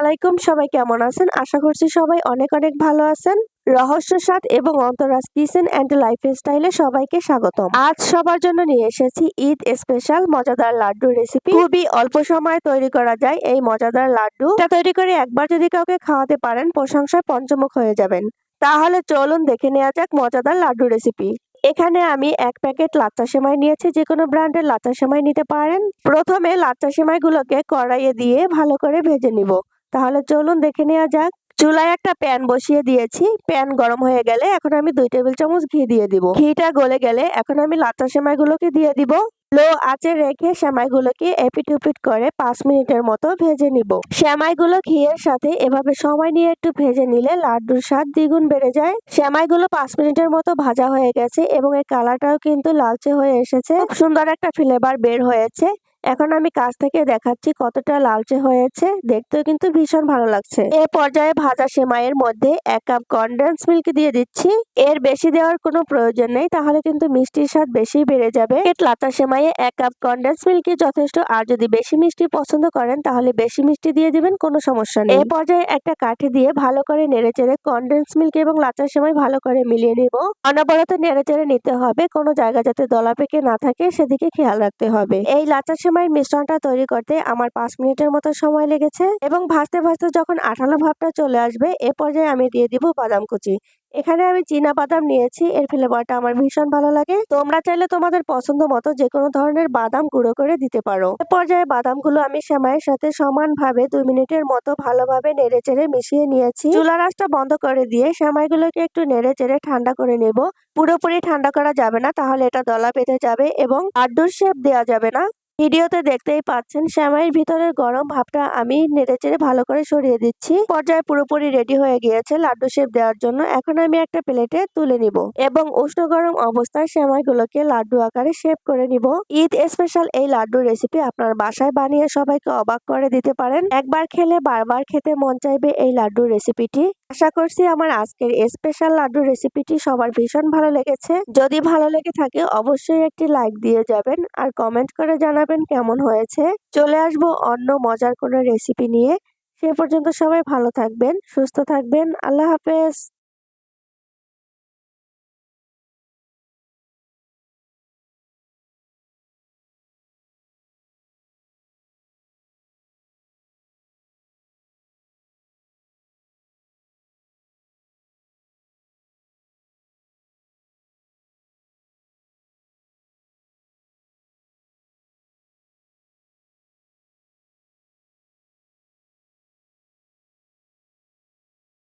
আলাইকুম, সবাই কেমন আছেন? আশা করছি সবাই অনেক অনেক ভালো আছেন। রহস্য স্বাদ এবং অন্তরাজ কিচেন অ্যান্ড লাইফ স্টাইলে সবাইকে স্বাগতম। আজ সবার জন্য নিয়ে এসেছি ঈদ স্পেশাল মজাদার লাড্ডু রেসিপি খুবই অল্প সময়ে তৈরি করা যায় এই মজাদার লাড্ডু। এটা তৈরি করে একবার যদি কাউকে খাওয়াতে পারেন, প্রশংসায় পঞ্চমুখ হয়ে যাবেন। তাহলে চলুন দেখে নেওয়া যাক মজাদার লাড্ডু রেসিপি এখানে আমি এক প্যাকেট লাচ্চা সেমাই নিয়েছি, যে কোনো ব্র্যান্ডের লাচ্চা সেমাই নিতে পারেন। প্রথমে লাচ্চা সেমাইগুলোকে কড়াইয়ে দিয়ে ভালো করে ভেজে নিব। তাহলে চলুন দেখে নেওয়া যাক। চুলায় একটা প্যান বসিয়ে দিয়েছি। প্যান গরম হয়ে গেলে এখন আমি দুই টেবিল চামচ ঘি দিয়ে দিব। ঘিটা গলে গেলে এখন আমি লাচ্চা সেমাইগুলোকে দিয়ে দিব। লো আঁচে রেখে সেমাইগুলোকে এপিট উপিট করে পাঁচ মিনিটের মতো ভেজে নিব। সেমাইগুলো ঘিয়ের সাথে এভাবে সময় নিয়ে একটু ভেজে নিলে লাড্ডুর স্বাদ দ্বিগুণ বেড়ে যায়। সেমাইগুলো পাঁচ মিনিটের মতো ভাজা হয়ে গেছে এবং এই কালারটাও কিন্তু লালচে হয়ে এসেছে। খুব সুন্দর একটা ফ্লেভার বের হয়েছে। এখন আমি কাছ থেকে দেখাচ্ছি কতটা লালচে হয়েছে। দেখতেও কিন্তু ভীষণ ভালো লাগছে। এ পর্যায়ে ভাজা সেমাইয়ের মধ্যে এক কাপ কনডেন্স মিল্ক দিয়ে দিচ্ছি। এর বেশি দেওয়ার কোনো প্রয়োজন নেই, তাহলে কিন্তু মিষ্টির স্বাদ বেশি বেড়ে যাবে। লাচা সেমাইয়ে এক কাপ কনডেন্স মিল্কই যথেষ্ট, আর যদি বেশি মিষ্টি পছন্দ করেন, তাহলে বেশি মিষ্টি দিয়ে দিবেন, কোনো সমস্যা নেই। এ পর্যায়ে একটা কাঠি দিয়ে ভালো করে নেড়েচেড়ে কনডেন্স মিল্ক এবং লাচা সেমাই ভালো করে মিলিয়ে নিব। অনবরত নেড়েচেড়ে নিতে হবে, কোনো জায়গা যাতে দলা পেকে না থাকে, সেদিকে খেয়াল রাখতে হবে। এই লাচা সেমাইয়ের মিশ্রণটা তৈরি করতে আমার পাঁচ মিনিটের মতো সময় লেগেছে এবং ভাজতে ভাজতে যখন আঠালো ভাবটা চলে আসবে, এ পর্যায়ে আমি দিয়ে দিব বাদাম কুচি। এখানে আমি চীনা বাদাম নিয়েছি, এর ফ্লেভারটা আমার ভীষণ ভালো লাগে। তোমরা চাইলে তোমাদের পছন্দ মতো যে কোনো ধরনের বাদাম গুঁড়ো করে দিতে পারো। এ পর্যায়ে বাদামগুলো আমি সেমাইয়ের সাথে সমানভাবে দুই মিনিটের মতো ভালোভাবে নেড়ে চেড়ে মিশিয়ে নিয়েছি। চুলা রাসটা বন্ধ করে দিয়ে সেমাইগুলোকে একটু নেড়ে চেড়ে ঠান্ডা করে নেব। পুরোপুরি ঠান্ডা করা যাবে না, তাহলে এটা দলা পেতে যাবে এবং আড্ডুর শেপ দেওয়া যাবে না। ভিডিওতে দেখতেই পাচ্ছেন, শ্যামাইয়ের ভিতরের গরম ভাবটা আমি নেড়েচেড়ে ভালো করে সরিয়ে দিচ্ছি। পর্যায়ে পুরোপুরি রেডি হয়ে গিয়েছে লাড্ডু শেপ দেওয়ার জন্য। এখন আমি একটা প্লেটে তুলে নিব এবং উষ্ণ গরম অবস্থায় শ্যামাইগুলোকে লাড্ডু আকারে শেপ করে নিব। ঈদ স্পেশাল এই লাড্ডু রেসিপি আপনার বাসায় বানিয়ে সবাইকে অবাক করে দিতে পারেন। একবার খেলে বারবার খেতে মন চাইবে এই লাড্ডু রেসিপিটি আশা করছি আমার আজকের স্পেশাল লাড্ডু রেসিপিটি সবার ভীষণ ভালো লেগেছে। যদি ভালো লেগে থাকে, অবশ্যই একটি লাইক দিয়ে যাবেন আর কমেন্ট করে জানাবেন কেমন হয়েছে। চলে আসব অন্য মজার কোনো রেসিপি নিয়ে। সে পর্যন্ত সবাই ভালো থাকবেন, সুস্থ থাকবেন। আল্লাহ হাফেজ।